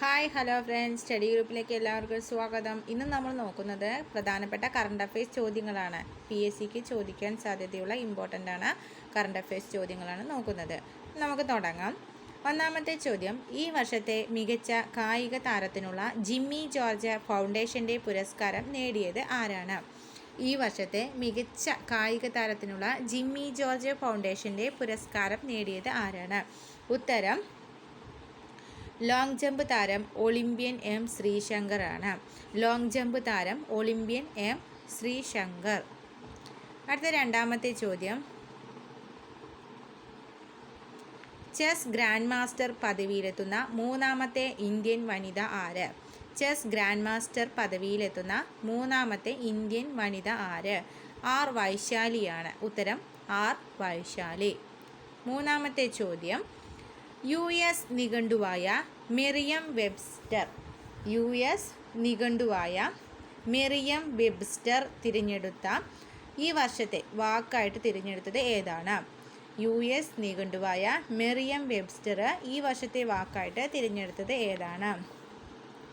Hi hello friends. Study ഗ്രൂപ്പിലേക്ക് എല്ലാവർക്കും സ്വാഗതം. ഇന്ന് നമ്മൾ നോക്കുന്നത് പ്രധാനപ്പെട്ട കറണ്ട് അഫയേഴ്സ് ചോദ്യങ്ങളാണ്. പി എസ് സിക്ക് ചോദിക്കാൻ സാധ്യതയുള്ള ഇമ്പോർട്ടന്റ് ആണ് കറണ്ട് അഫയേഴ്സ് ചോദ്യങ്ങളാണ് നോക്കുന്നത്. നമുക്ക് തുടങ്ങാം. ഒന്നാമത്തെ ചോദ്യം ഈ വർഷത്തെ മികച്ച കായിക താരത്തിനുള്ള ജിമ്മി ജോർജ് ഫൗണ്ടേഷന്റെ പുരസ്കാരം നേടിയത് ആരാണ്? ഈ വർഷത്തെ മികച്ച കായിക താരത്തിനുള്ള ജിമ്മി ജോർജ് ഫൗണ്ടേഷന്റെ പുരസ്കാരം നേടിയത് ആരാണ്? ഉത്തരം ലോങ് ജമ്പ് താരം ഒളിമ്പ്യൻ എം ശ്രീശങ്കർ ആണ് ലോങ് ജമ്പ് താരം ഒളിമ്പ്യൻ എം ശ്രീശങ്കർ. അടുത്ത രണ്ടാമത്തെ ചോദ്യം. ചെസ് ഗ്രാൻഡ് മാസ്റ്റർ പദവിയിലെത്തുന്ന മൂന്നാമത്തെ ഇന്ത്യൻ വനിത ആര്? ചെസ് ഗ്രാൻഡ് മാസ്റ്റർ പദവിയിലെത്തുന്ന മൂന്നാമത്തെ ഇന്ത്യൻ വനിത ആര്? ആർ വൈശാലിയാണ്. ഉത്തരം ആർ വൈശാലി. മൂന്നാമത്തെ ചോദ്യം. യു എസ് നിഘണ്ടുവായ മെറിയം വെബ്സ്റ്റർ. യു എസ് നിഘണ്ടുവായ മെറിയം വെബ്സ്റ്റർ തിരഞ്ഞെടുത്ത ഈ വർഷത്തെ വാക്കായിട്ട് തിരഞ്ഞെടുത്തത് ഏതാണ്? യു എസ് നിഘണ്ടുവായ മെറിയം വെബ്സ്റ്റർ ഈ വർഷത്തെ വാക്കായിട്ട് തിരഞ്ഞെടുത്തത് ഏതാണ്?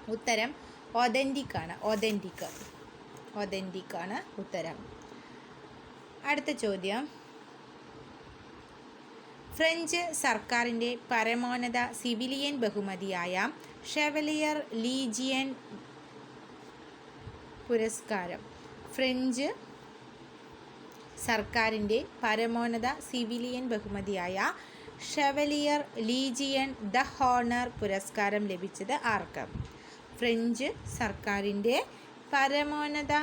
ഉത്തരം ഒതന്റിക് ആണ് ഒതന്റിക് ഒതന്റിക് ആണ് ഉത്തരം. അടുത്ത ചോദ്യം. ഫ്രഞ്ച് സർക്കാരിന്റെ പരമോന്നത സിവിലിയൻ ബഹുമതിയായ ഷെവലിയർ ലീജിയൻ പുരസ്കാരം. ഫ്രഞ്ച് സർക്കാരിന്റെ പരമോന്നത സിവിലിയൻ ബഹുമതിയായ ഷെവലിയർ ലീജിയൻ ദ ഹോണർ പുരസ്കാരം ലഭിച്ചത് ആർക്ക്? ഫ്രഞ്ച് സർക്കാരിന്റെ പരമോന്നത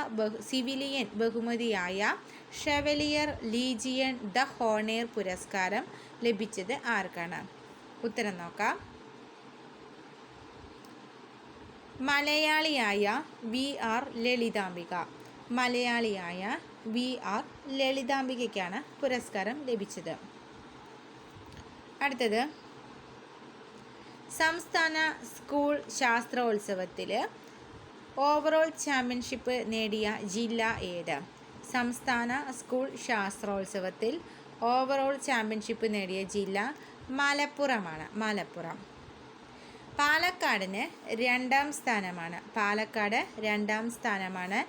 സിവിലിയൻ ബഹുമതിയായ ഷെവലിയർ ലീജിയൻ ദ ഹോണേർ പുരസ്കാരം ലഭിച്ചത് ആർക്കാണ്? ഉത്തരം നോക്കാം. മലയാളിയായ വി ആർ ലളിതാംബിക. മലയാളിയായ വി ആർ ലളിതാംബികയ്ക്കാണ് പുരസ്കാരം ലഭിച്ചത്. അടുത്തത്. സംസ്ഥാന സ്കൂൾ ശാസ്ത്രോത്സവത്തിൽ ഓവറോൾ ചാമ്പ്യൻഷിപ്പ് നേടിയ ജില്ല ഏത്? സംസ്ഥാന സ്കൂൾ ശാസ്ത്രോത്സവത്തിൽ ഓവറോൾ ചാമ്പ്യൻഷിപ്പ് നേടിയ ജില്ല മലപ്പുറമാണ്. മലപ്പുറം. പാലക്കാടിന് രണ്ടാം സ്ഥാനമാണ്. പാലക്കാട് രണ്ടാം സ്ഥാനമാണ്.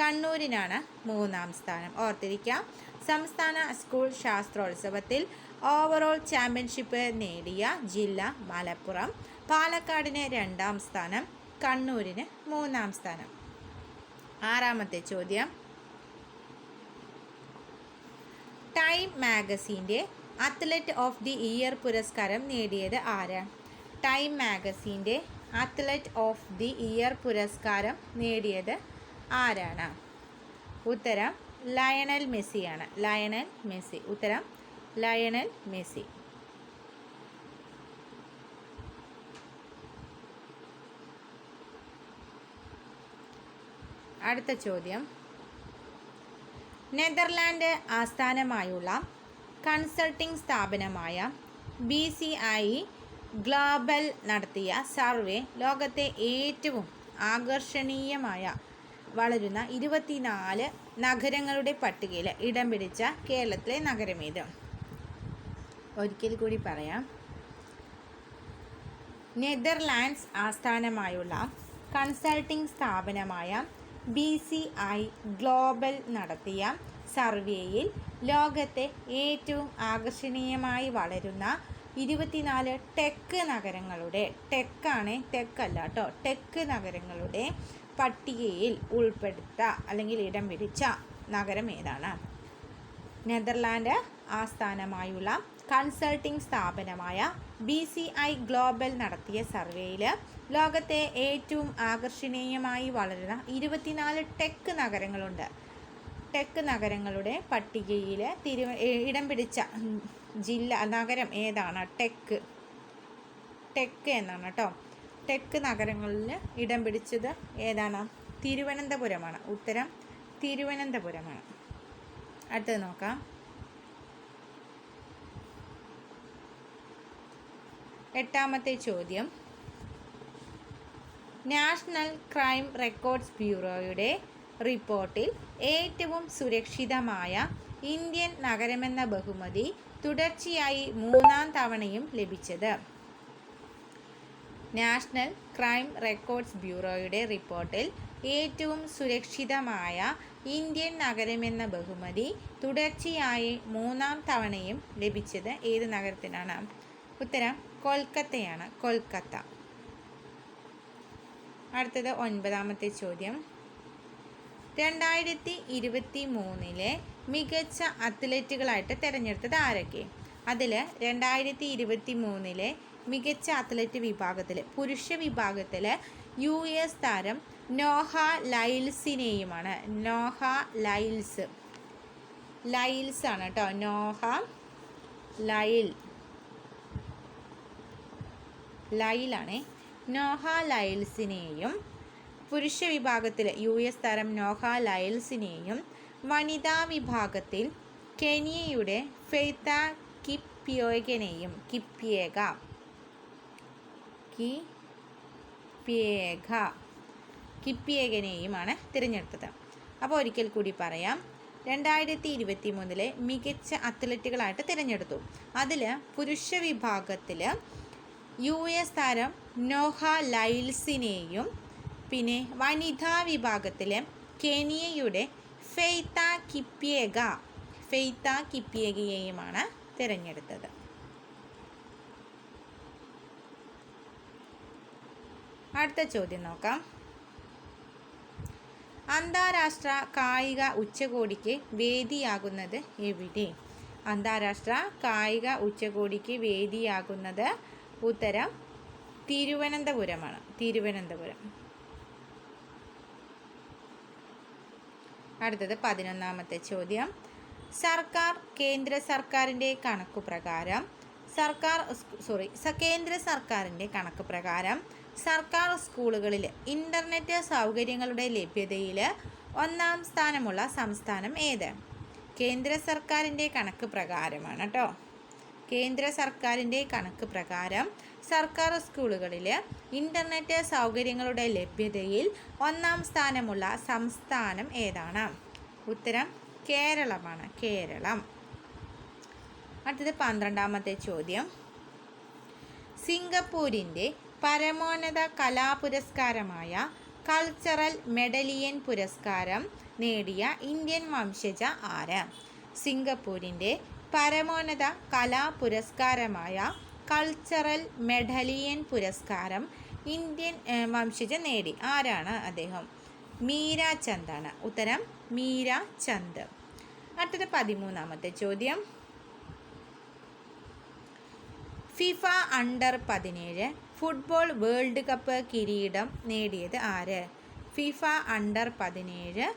കണ്ണൂരിനാണ് മൂന്നാം സ്ഥാനം. ഓർത്തിരിക്കാം. സംസ്ഥാന സ്കൂൾ ശാസ്ത്രോത്സവത്തിൽ ഓവറോൾ ചാമ്പ്യൻഷിപ്പ് നേടിയ ജില്ല മലപ്പുറം. പാലക്കാടിന് രണ്ടാം സ്ഥാനം. കണ്ണൂരിന് മൂന്നാം സ്ഥാനം. ആറാമത്തെ ചോദ്യം. ടൈം മാഗസീന്റെ അത്ലറ്റ് ഓഫ് ദി ഇയർ പുരസ്കാരം നേടിയത് ആര്? ടൈം മാഗസീന്റെ അത്ലറ്റ് ഓഫ് ദി ഇയർ പുരസ്കാരം നേടിയത് ആരാണ്? ഉത്തരം ലയണൽ മെസ്സിയാണ്. Lionel Messi. ഉത്തരം ലയണൽ മെസ്സി. അടുത്ത ചോദ്യം. നെതർലാൻഡ് ആസ്ഥാനമായുള്ള കൺസൾട്ടിംഗ് സ്ഥാപനമായ ബി സി ഐ ഗ്ലോബൽ നടത്തിയ സർവേ ലോകത്തെ ഏറ്റവും ആകർഷണീയമായ വളരുന്ന ഇരുപത്തിനാല് നഗരങ്ങളുടെ പട്ടികയിൽ ഇടം പിടിച്ച കേരളത്തിലെ നഗരമേത്? ഒരിക്കൽ കൂടി പറയാം. നെതർലാൻഡ്സ് ആസ്ഥാനമായുള്ള കൺസൾട്ടിംഗ് സ്ഥാപനമായ ബി സി ഐ ഗ്ലോബൽ നടത്തിയ സർവേയിൽ ലോകത്തെ ഏറ്റവും ആകർഷണീയമായി വളരുന്ന ഇരുപത്തിനാല് ടെക്ക് നഗരങ്ങളുടെ ടെക്കാണ് ടെക്കല്ല കേട്ടോ ടെക്ക് നഗരങ്ങളുടെ പട്ടികയിൽ ഉൾപ്പെടുത്ത അല്ലെങ്കിൽ ഇടം പിടിച്ച നഗരം ഏതാണ്? നെതർലാൻഡ് ആസ്ഥാനമായുള്ള കൺസൾട്ടിംഗ് സ്ഥാപനമായ ബി സി ഐ ഗ്ലോബൽ നടത്തിയ സർവേയിൽ ലോകത്തെ ഏറ്റവും ആകർഷണീയമായി വളരുന്ന ഇരുപത്തിനാല് ടെക്ക് നഗരങ്ങളുണ്ട്. ടെക്ക് നഗരങ്ങളുടെ പട്ടികയിൽ തിരു ഇടം പിടിച്ച ജില്ല നഗരം ഏതാണ്? ടെക്ക് ടെക്ക് എന്നാണ് കേട്ടോ. ടെക്ക് നഗരങ്ങളിൽ ഇടം പിടിച്ചത് ഏതാണ്? തിരുവനന്തപുരമാണ്. ഉത്തരം തിരുവനന്തപുരമാണ്. അടുത്തത് നോക്കാം. എട്ടാമത്തെ ചോദ്യം. നാഷണൽ ക്രൈം റെക്കോർഡ്സ് ബ്യൂറോയുടെ റിപ്പോർട്ടിൽ ഏറ്റവും സുരക്ഷിതമായ ഇന്ത്യൻ നഗരമെന്ന ബഹുമതി തുടർച്ചയായി മൂന്നാം തവണയും ലഭിച്ചത്. നാഷണൽ ക്രൈം റെക്കോർഡ്സ് ബ്യൂറോയുടെ റിപ്പോർട്ടിൽ ഏറ്റവും സുരക്ഷിതമായ ഇന്ത്യൻ നഗരമെന്ന ബഹുമതി തുടർച്ചയായി മൂന്നാം തവണയും ലഭിച്ചത് ഏത് നഗരത്തിനാണ്? ഉത്തരം കൊൽക്കത്തയാണ്. കൊൽക്കത്ത. അടുത്തത് ഒൻപതാമത്തെ ചോദ്യം. രണ്ടായിരത്തി ഇരുപത്തി മൂന്നിലെ മികച്ച അത്ലറ്റുകളായിട്ട് തിരഞ്ഞെടുത്തത് ആരൊക്കെ? അതിൽ രണ്ടായിരത്തി ഇരുപത്തി മൂന്നിലെ മികച്ച അത്ലറ്റ് വിഭാഗത്തിൽ പുരുഷ വിഭാഗത്തിൽ യു എസ് താരം നോഹ ലൈൽസിനെയുമാണ്. Noah Lyles. ലൈൽസ് ആണ് കേട്ടോ. Noah Lyle. ലൈലാണേ നോഹ ലൈൽസിനെയും പുരുഷ വിഭാഗത്തിൽ യു എസ് താരം നോഹ ലൈൽസിനെയും വനിതാ വിഭാഗത്തിൽ കെനിയയുടെ ഫെയ്ത്ത കിപ്പിയോഗനെയും കിപ്പിയേക കിപ്പിയേക കിപ്പിയേകനെയുമാണ് തിരഞ്ഞെടുത്തത്. അപ്പോൾ ഒരിക്കൽ കൂടി പറയാം. രണ്ടായിരത്തി ഇരുപത്തി മൂന്നിലെ മികച്ച അത്ലറ്റുകളായിട്ട് തിരഞ്ഞെടുത്തു. അതിൽ പുരുഷ വിഭാഗത്തിൽ യു എസ് താരം നോഹ ലൈൽസിനെയും പിന്നെ വനിതാ വിഭാഗത്തിലെ കെനിയയുടെ ഫെയ്ത്ത കിപ്പിയേഗ ഫെയ്ത്ത കിപ്പിയേഗയെയുമാണ് തിരഞ്ഞെടുത്തത്. അടുത്ത ചോദ്യം നോക്കാം. അന്താരാഷ്ട്ര കായിക ഉച്ചകോടിക്ക് വേദിയാകുന്നത് എവിടെ? അന്താരാഷ്ട്ര കായിക ഉച്ചകോടിക്ക് വേദിയാകുന്നത് ഉത്തരം തിരുവനന്തപുരമാണ്. തിരുവനന്തപുരം. അടുത്തത് പതിനൊന്നാമത്തെ ചോദ്യം. സർക്കാർ കേന്ദ്ര സർക്കാരിന്റെ കണക്കു പ്രകാരം സർക്കാർ സോറി കേന്ദ്ര സർക്കാരിന്റെ കണക്ക് പ്രകാരം സർക്കാർ സ്കൂളുകളിൽ ഇന്റർനെറ്റ് സൗകര്യങ്ങളുടെ ലഭ്യതയിൽ ഒന്നാം സ്ഥാനമുള്ള സംസ്ഥാനം ഏത്? കേന്ദ്ര സർക്കാരിന്റെ കണക്ക് പ്രകാരമാണ് കേട്ടോ കേന്ദ്ര സർക്കാരിന്റെ കണക്ക് പ്രകാരം സർക്കാർ സ്കൂളുകളിൽ ഇന്റർനെറ്റ് സൗകര്യങ്ങളുടെ ലഭ്യതയിൽ ഒന്നാം സ്ഥാനമുള്ള സംസ്ഥാനം ഏതാണ്? ഉത്തരം കേരളമാണ്. കേരളം. അടുത്തത് പന്ത്രണ്ടാമത്തെ ചോദ്യം. സിംഗപ്പൂരിന്റെ പരമോന്നത കലാപുരസ്കാരമായ കൾച്ചറൽ മെഡലിയൻ പുരസ്കാരം നേടിയ ഇന്ത്യൻ വംശജ ആര്? സിംഗപ്പൂരിന്റെ പരമോന്നത കലാ പുരസ്കാരമായ കൾച്ചറൽ മെഡലിയൻ പുരസ്കാരം ഇന്ത്യൻ വംശജ നേടി. ആരാണ് അദ്ദേഹം? മീര ചന്ദാണ് ഉത്തരം മീര ചന്ദ്. അടുത്തത് പതിമൂന്നാമത്തെ ചോദ്യം. ഫിഫ അണ്ടർ പതിനേഴ് ഫുട്ബോൾ വേൾഡ് കപ്പ് കിരീടം നേടിയത് ആര്? ഫിഫ അണ്ടർ പതിനേഴ്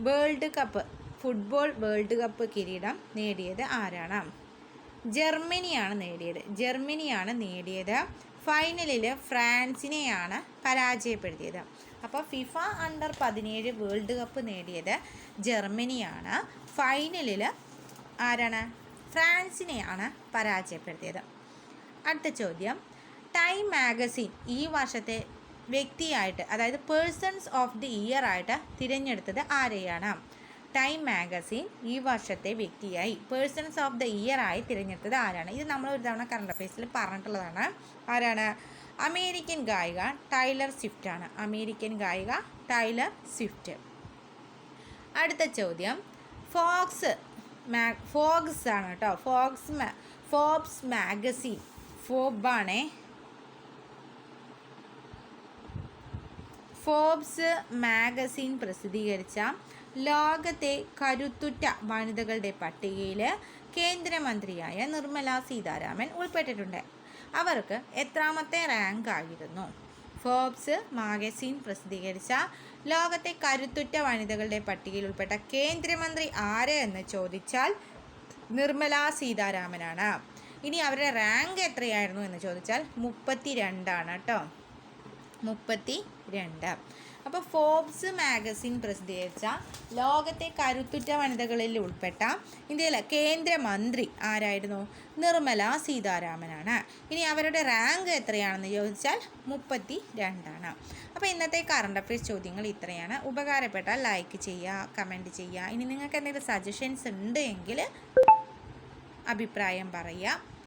world cup football world cup കിരീടം നേടിയത് ആരാണ്? ജർമ്മനിയാണ് നേടിയത്. ജർമ്മനിയാണ് നേടിയത്. ഫൈനലിൽ ഫ്രാൻസിനെയാണ് പരാജയപ്പെടുത്തിയത്. അപ്പോൾ ഫിഫ അണ്ടർ പതിനേഴ് വേൾഡ് കപ്പ് നേടിയത് ജർമ്മനിയാണ്. ഫൈനലിൽ ആരാണ്? ഫ്രാൻസിനെയാണ് പരാജയപ്പെടുത്തിയത്. അടുത്ത ചോദ്യം. ടൈം മാഗസിൻ ഈ വർഷത്തെ വ്യക്തിയായിട്ട് അതായത് പേഴ്സൺസ് ഓഫ് ദി ഇയർ ആയിട്ട് തിരഞ്ഞെടുത്തത് ആരെയാണ്? ടൈം മാഗസിൻ ഈ വർഷത്തെ വ്യക്തിയായി. പേഴ്സൺസ് ഓഫ് ദ ഇയർ ആയി തിരഞ്ഞെടുത്തത് ആരാണ്? ഇത് നമ്മൾ ഒരു തവണ കറണ്ട് അഫയേഴ്സിൽ പറഞ്ഞിട്ടുള്ളതാണ്. ആരാണ്? അമേരിക്കൻ ഗായിക ടൈലർ സ്വിഫ്റ്റ് ആണ്. അമേരിക്കൻ ഗായിക ടൈലർ സ്വിഫ്റ്റ് അടുത്ത ചോദ്യം. ഫോക്സ് മാ ഫോക്സ് ആണ് കേട്ടോ. ഫോക്സ് ഫോബ്സ് മാഗസിൻ ഫോബാണേ ഫോബ്സ് മാഗസിൻ പ്രസിദ്ധീകരിച്ച ലോകത്തെ കരുത്തുറ്റ വനിതകളുടെ പട്ടികയിൽ കേന്ദ്രമന്ത്രിയായ നിർമ്മല സീതാരാമൻ ഉൾപ്പെട്ടിട്ടുണ്ട്. അവർക്ക് എത്രാമത്തെ റാങ്ക് ആയിരുന്നു. ഫോബ്സ് മാഗസിൻ പ്രസിദ്ധീകരിച്ച ലോകത്തെ കരുത്തുറ്റ വനിതകളുടെ പട്ടികയിൽ ഉൾപ്പെട്ട കേന്ദ്രമന്ത്രി ആര് എന്ന് ചോദിച്ചാൽ നിർമ്മല സീതാരാമനാണ്. ഇനി അവരുടെ റാങ്ക് എത്രയായിരുന്നു എന്ന് ചോദിച്ചാൽ മുപ്പത്തി രണ്ടാണ് കേട്ടോ. മുപ്പത്തി രണ്ട് അപ്പോൾ ഫോബ്സ് മാഗസിൻ പ്രസിദ്ധീകരിച്ച ലോകത്തെ കരുത്തുറ്റ വനിതകളിൽ ഉൾപ്പെട്ട ഇന്ത്യയിലെ കേന്ദ്രമന്ത്രി ആരായിരുന്നു? നിർമ്മല സീതാരാമനാണ്. ഇനി അവരുടെ റാങ്ക് എത്രയാണെന്ന് ചോദിച്ചാൽ മുപ്പത്തി രണ്ടാണ് അപ്പോൾ ഇന്നത്തെ കറണ്ട് അഫയേഴ്സ് ചോദ്യങ്ങൾ ഇത്രയാണ്. ഉപകാരപ്പെട്ടാൽ ലൈക്ക് ചെയ്യുക കമന്റ് ചെയ്യുക. ഇനി നിങ്ങൾക്ക് എന്തെങ്കിലും സജഷൻസ് ഉണ്ട് എങ്കിൽ അഭിപ്രായം പറയുക.